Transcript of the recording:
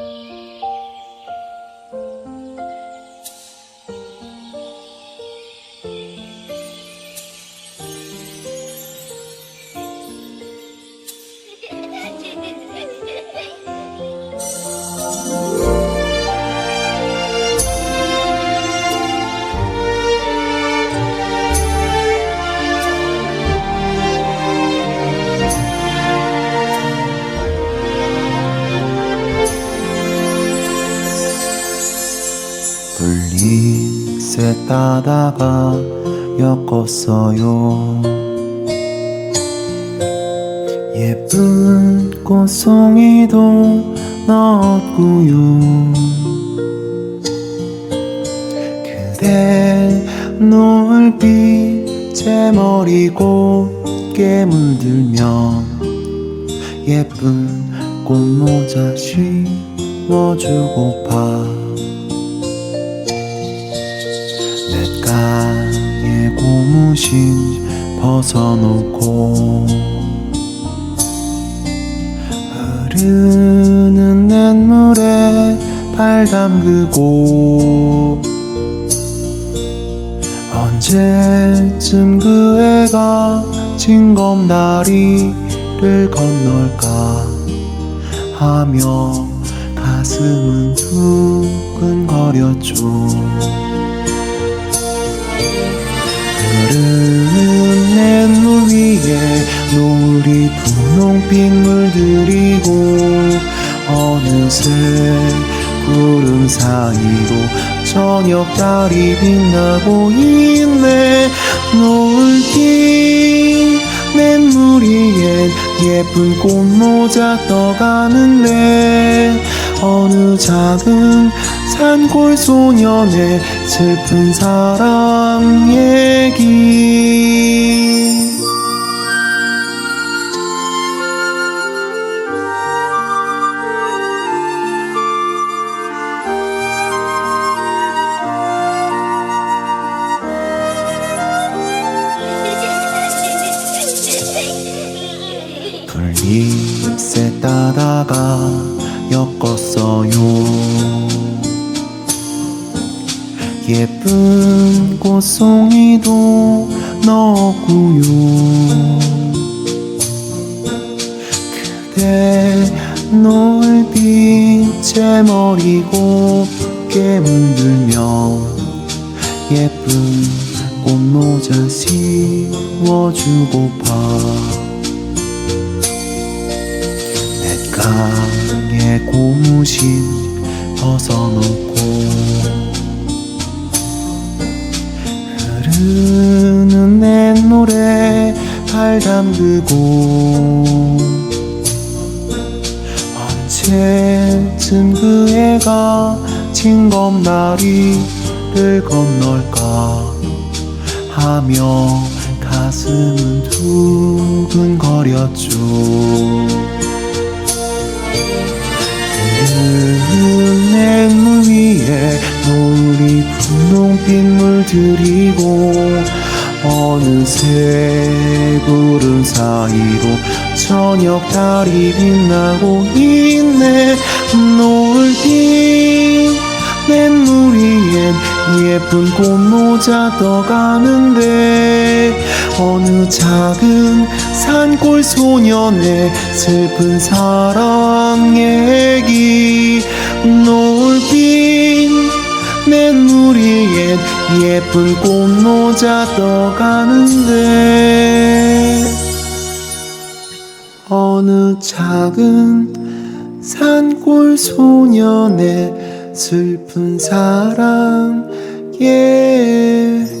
Música 불리세 따다가 엮었어요. 예쁜 꽃송이도 넣었고요. 그대 노을빛 제 머리 곱게 물들면 예쁜 꽃모자 씌워주고파 냇가에 고무신 벗어놓고 흐르는 냇물에 발 담그고 언제쯤 그 애가 징검다리를 건널까 하며 가슴은 두근거렸죠 흐르는 냇물 위에 노을이 분홍빛 물들이고 어느새 구름 사이로 저녁 달이 빛나고 있네. 노을빛 냇물 위엔 예쁜 꽃모자 떠가는데 어느 작은 산골 소년의 슬픈 사랑 얘기. 불잎새 따다가 엮었어요. 예쁜 꽃송이도 넣었고요. 그대 노을빛 제 머리 곱게 물들며 예쁜 꽃모자 씌워주고파 무신 벗어놓고 흐르는 냇물에 발 담그고 언제쯤 그 애가 징검다리를 건널까 하며 가슴은 두근거렸죠 흐르는 냇물 위에 노을이 분홍빛 물들이고 어느새 구름 사이로 저녁 달이 빛나고 있네. 노을빛 엔 예쁜 꽃모자 떠가는데 어느 작은 산골 소년의 슬픈 사랑 얘기 노을빛 냇물 위엔 예쁜 꽃모자 떠가는데 어느 작은 산골 소년의 슬픈 사랑 얘기